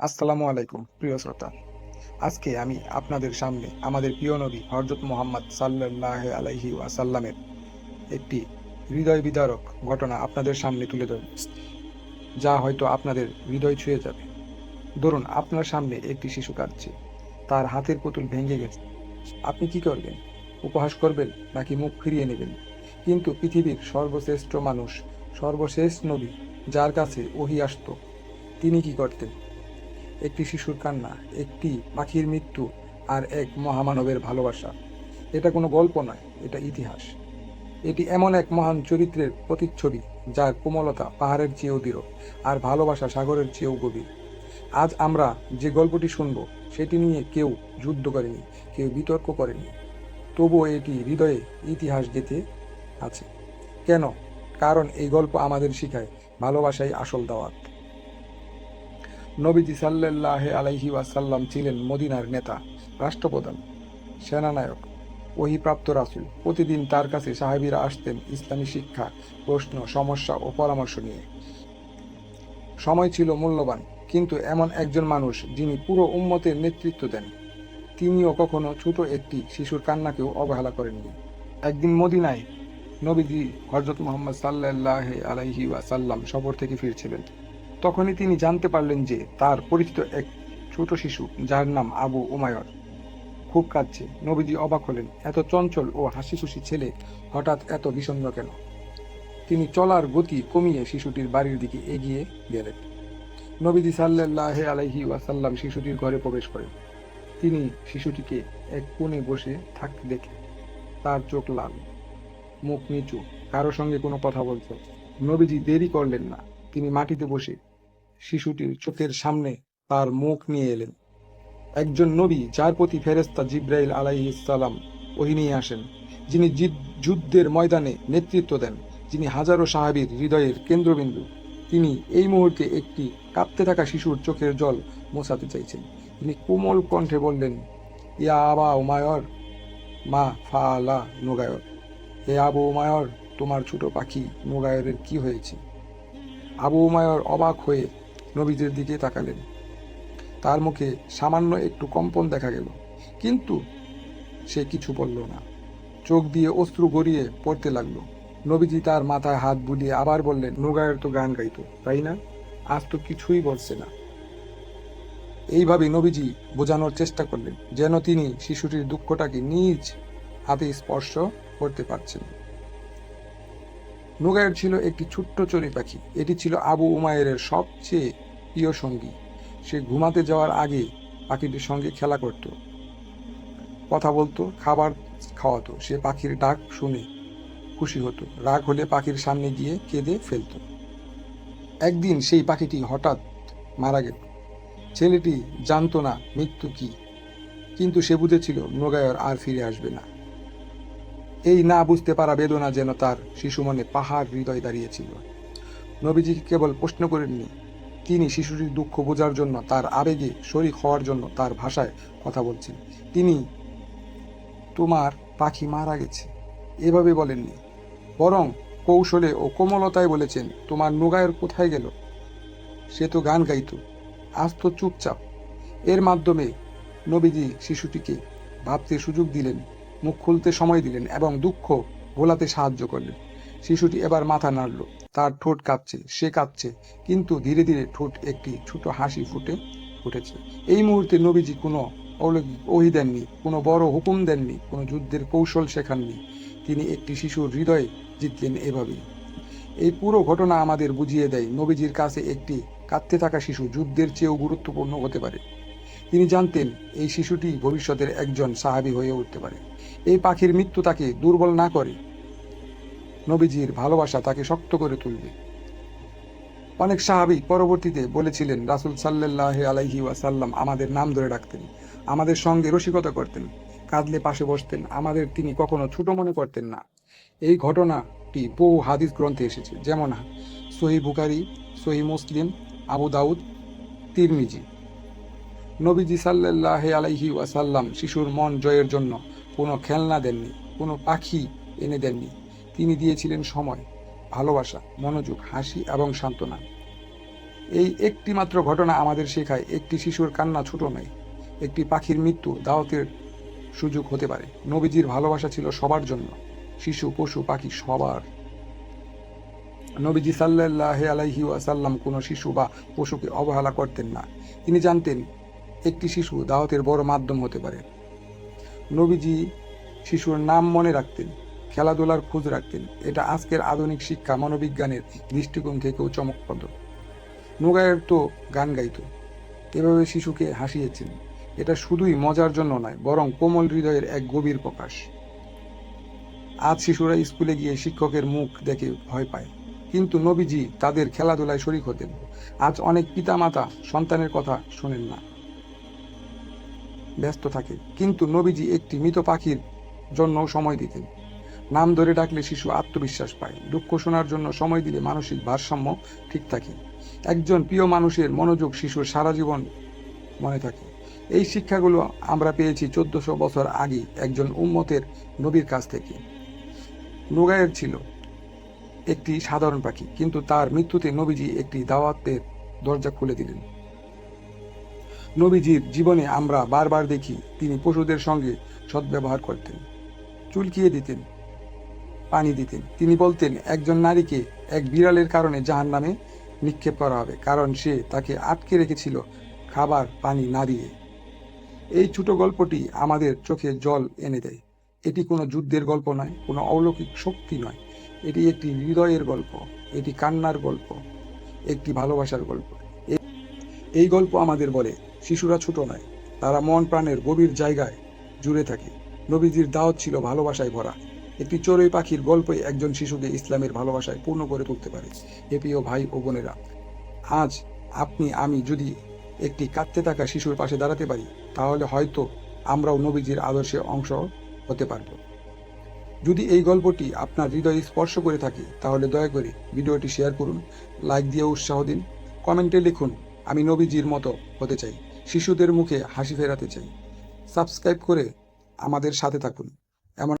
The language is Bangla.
আসসালামু আলাইকুম, প্রিয় শ্রোতা। আজকে আমি আপনাদের সামনে আমাদের প্রিয় নবী হজরত মোহাম্মদ সাল্লাহ আলাইহি ওয়াসাল্লামের একটি হৃদয় বিদারক ঘটনা আপনাদের সামনে তুলে ধরব। যা হয়তো আপনাদের হৃদয় ছুঁয়ে যাবে। ধরুন, আপনার সামনে একটি শিশু কাঁদছে, তার হাতের পুতুল ভেঙে গেছে। আপনি কি করবেন? উপহাস করবেন নাকি মুখ ফিরিয়ে নেবেন? কিন্তু পৃথিবীর সর্বশ্রেষ্ঠ মানুষ, সর্বশেষ নবী যার কাছে ওহি আসতো, তিনি কি করতেন? একটি শিশুর কান্না, একটি পাখির মৃত্যু আর এক মহামানবের ভালোবাসা। এটা কোনো গল্প নয়, এটা ইতিহাস। এটি এমন এক মহান চরিত্রের প্রতিচ্ছবি যার কোমলতা পাহাড়ের চেয়েও দৃঢ় আর ভালোবাসা সাগরের চেয়েও গভীর। আজ আমরা যে গল্পটি শুনব, সেটি নিয়ে কেউ যুদ্ধ করেনি, কেউ বিতর্ক করেনি। তবুও এটি হৃদয়ে ইতিহাস গেঁথে আছে। কেন? কারণ এই গল্প আমাদের শিখায় ভালোবাসাই আসল দাওয়াত। নবীজি সাল্লাহ আলাইহি ওয়াসাল্লাম ছিলেন মদিনার নেতা, রাষ্ট্রপ্রধান, সেনানায়ক, ওহিপ্রাপ্ত রাসুল। প্রতিদিন তার কাছে সাহেবিরা আসতেন ইসলামী শিক্ষা, প্রশ্ন, সমস্যা ও পরামর্শ নিয়ে। সময় ছিল মূল্যবান, কিন্তু এমন একজন মানুষ যিনি পুরো উম্মতের নেতৃত্ব দেন। তিনিও কখনো ছোট একটি শিশুর কান্নাকেও অবহেলা করেননি। একদিন মদিনায় নবীজি হজরত মোহাম্মদ সাল্লাহ আলাইহি ওয়াসাল্লাম সফর থেকে ফিরছিলেন। তখনই তিনি জানতে পারলেন যে তার পরিচিত এক ছোট শিশু, যার নাম আবু উমায়র। খুব কাঁদছে। নবীজি অবাক হলেন। এত চঞ্চল ও হাসি খুশি ছেলে হঠাৎ এত বিষণ্ণ কেন? তিনি চলার গতি কমিয়ে শিশুটির বাড়ির দিকে এগিয়ে গেলেন। নবীজি সাল্লাহ আলাইহি ওয়াসাল্লাম শিশুটির ঘরে প্রবেশ করেন। তিনি শিশুটিকে এক কোণে বসে থাকতে দেখে তার চোখ লাল, মুখ নিচু, কারও সঙ্গে কোনো কথা বলছে নবীজি দেরি করলেন না। তিনি মাটিতে বসে শিশুটির চোখের সামনে তার মুখ নিয়ে এলেন। একজন নবী যার প্রতি ফেরেস্তা জিব্রাইল আলাইসালাম ওহি নিয়ে আসেন, যিনি যুদ্ধের ময়দানে নেতৃত্ব দেন, যিনি হাজারো সাহাবীর হৃদয়ের কেন্দ্রবিন্দু। তিনি এই মুহূর্তে একটি কাঁপতে থাকা শিশুর চোখের জল মোছাতে চাইছেন। তিনি কোমল কণ্ঠে বললেন, ইয়া আবা উমায়র, মা ফা আলা নোগায়র। হে আবু উমায়র, তোমার ছোট পাখি নোগায়রের কি হয়েছে? আবু উমায়র অবাক হয়ে নবীদের দিকে তাকালেন। তার মুখে সামান্য একটু কম্পন দেখা গেল। কিন্তু সে কিছু বলল না। চোখ দিয়ে অশ্রু গড়িয়ে পড়তে লাগল। নবীজি তার মাথায় হাত বুলিয়ে আবার বললেন, নোগায়ের তো গান গাইতো, তাই না? আজ তো কিছুই বলছে না। এইভাবে নবীজি বোঝানোর চেষ্টা করলেন, যেন তিনি শিশুটির দুঃখটাকে নিজ হাতে স্পর্শ করতে পারছেন। নুগায়ের ছিল একটি ছোট্ট চড়ুই পাখি। এটি ছিল আবু উমায়ের সবচেয়ে প্রিয় সঙ্গী। সে ঘুমাতে যাওয়ার আগে পাখিটির সঙ্গে খেলা করত। কথা বলতো, খাবার খাওয়াতো। সে পাখির ডাক শুনে খুশি হতো। রাগ হলে পাখির সামনে গিয়ে কেঁদে ফেলত। একদিন সেই পাখিটি হঠাৎ মারা গেল। ছেলেটি জানতো না মৃত্যু কি, কিন্তু সে বুঝেছিল নোগায়র আর ফিরে আসবে না। এই না বুঝতে পারা বেদনা যেন তার শিশু মনে পাহাড় হৃদয় দাঁড়িয়েছিল। নবীজিকে কেবল প্রশ্ন করেননি তিনি শিশুটির দুঃখ বোঝার জন্য তার আবেগে শরিক হওয়ার জন্য তার ভাষায় কথা বলছেন তিনি, তোমার পাখি মারা গেছে। এভাবে বলেননি। বরং কৌশলে ও কোমলতায় বলেছেন, তোমার নোগায়ের কোথায় গেল? সে তো গান গাইত। আজ তো চুপচাপ। এর মাধ্যমে নবীজি শিশুটিকে ভাবতে সুযোগ দিলেন, মুখ খুলতে সময় দিলেন এবং দুঃখ ভোলাতে সাহায্য করলেন। শিশুটি এবার মাথা নাড়ল। তার ঠোঁট কাঁপছে, সে কাঁপছে, কিন্তু ধীরে ধীরে ঠোঁট একটি ছোট হাসি ফুটে উঠেছে। এই মুহূর্তে নবীজি কোনো অলৌকিক ওহি দেননি, কোনো বড় হুকুম দেননি, কোনো যুদ্ধের কৌশল শেখাননি। তিনি একটি শিশুর হৃদয়ে জিতলেন এভাবেই। এই পুরো ঘটনা আমাদের বুঝিয়ে দেয় নবীজির কাছে একটি কাঁদতে থাকা শিশু যুদ্ধের চেয়েও গুরুত্বপূর্ণ হতে পারে। তিনি জানতেন এই শিশুটি ভবিষ্যতের একজন সাহাবী হয়ে উঠতে পারে। এই পাখির মৃত্যু তাকে দুর্বল না করে নবীজির ভালোবাসা তাকে শক্ত করে তুলবে। অনেক সাহাবী পরবর্তীতে বলেছিলেন, রাসুল সাল্লাহ আলাইহি ওয়াসাল্লাম আমাদের নাম ধরে ডাকতেন, আমাদের সঙ্গে রসিকতা করতেন, কাঁদলে পাশে বসতেন, আমাদের তিনি কখনো ছোট মনে করতেন না। এই ঘটনাটি বহু হাদিস গ্রন্থে এসেছে, যেমন সহি বুকারি সহি মুসলিম, আবু দাউদ, তিরমিজি। নবীজি সাল্লাহ আলাইহি ওয়াসাল্লাম শিশুর মন জয়ের জন্য কোনো খেলনা দেননি, কোনো পাখি এনে দেননি। তিনি দিয়েছিলেন সময়, ভালোবাসা, মনোযোগ, হাসি এবং সান্ত্বনা। এই একটি মাত্র ঘটনা আমাদের শেখায়, একটি শিশুর কান্না ছোট নয়, একটি পাখির মৃত্যু দাওয়াতের সুযোগ হতে পারে। নবীজির ভালোবাসা ছিল সবার জন্য, শিশু, পশু, পাখি সবার। নবীজি সাল্লাহ আলাইহি ওয়াসাল্লাম কোনো শিশু বা পশুকে অবহেলা করতেন না। তিনি জানতেন, একটি শিশু দাওয়াতের বড় মাধ্যম হতে পারে। নবীজি শিশুর নাম মনে রাখতেন। খেলাধুলার খোঁজ রাখতেন। এটা আজকের আধুনিক শিক্ষা মনোবিজ্ঞানের দৃষ্টিকোণ থেকেও চমকপ্রদ। নোগায়ের তো গান গাইত। এভাবে শিশুকে হাসিয়েছেন। এটা শুধুই মজার জন্য নয়, বরং কোমল হৃদয়ের এক গভীর প্রকাশ। আজ শিশুরা স্কুলে গিয়ে শিক্ষকের মুখ দেখে ভয় পায়। কিন্তু নবীজি তাদের খেলাধুলায় শরিক হতেন। আজ অনেক পিতামাতা সন্তানের কথা শোনেন না। ব্যস্ত থাকে। কিন্তু নবীজি একটি মৃত পাখির জন্য সময় দিতেন। নাম ধরে ডাকলে শিশু আত্মবিশ্বাস পায়। দুঃখ শোনার জন্য সময় দিলে মানসিক ভারসাম্য ঠিক থাকে। একজন প্রিয় মানুষের মনোযোগ শিশুর সারা জীবন মনে থাকে। এই শিক্ষাগুলো আমরা পেয়েছি চোদ্দশো বছর আগে একজন উম্মতের নবীর কাছ থেকে। নোগায়ের ছিল একটি সাধারণ পাখি, কিন্তু তার মৃত্যুতে নবীজি একটি দাওয়াতের দরজা খুলে দিলেন। নবীজির জীবনে আমরা বারবার দেখি তিনি পশুদের সঙ্গে সদ্ব্যবহার করতেন। চুলকিয়ে দিতেন। পানি দিতেন। তিনি বলতেন, একজন নারীকে এক বিড়ালের কারণে জাহান নামে নিক্ষেপ করা হবে, কারণ সে তাকে আটকে রেখেছিল খাবার, পানি না দিয়ে। এই ছোট গল্পটি আমাদের চোখে জল এনে দেয়। এটি কোনো যুদ্ধের গল্প নয়, কোনো অলৌকিক শক্তি নয়। এটি একটি হৃদয়ের গল্প, এটি কান্নার গল্প, একটি ভালোবাসার গল্প। এই গল্প আমাদের বলে, শিশুরা ছোট নয়, তারা মন প্রাণের গভীর জায়গায় জুড়ে থাকে। নবীজির দাওয়াত ছিল ভালোবাসায় ভরা। একটি চড়ুই পাখির গল্পই একজন শিশুকে ইসলামের ভালোবাসায় পূর্ণ করে তুলতে পারে। এ প্রিয় ভাই ও বোনেরা, আজ আপনি, আমি যদি একটি কাঁদতে থাকা শিশুর পাশে দাঁড়াতে পারি, তাহলে হয়তো আমরাও নবীজির আদর্শে অংশ হতে পারব। যদি এই গল্পটি আপনার হৃদয়ে স্পর্শ করে থাকে, তাহলে দয়া করে ভিডিওটি শেয়ার করুন, লাইক দিয়ে উৎসাহ দিন, কমেন্টে লিখুন, আমি নবীজির মতো হতে চাই, শিশুদের মুখে হাসি ফেরাতে চাই। সাবস্ক্রাইব করে আমাদের সাথে থাকুন। এমন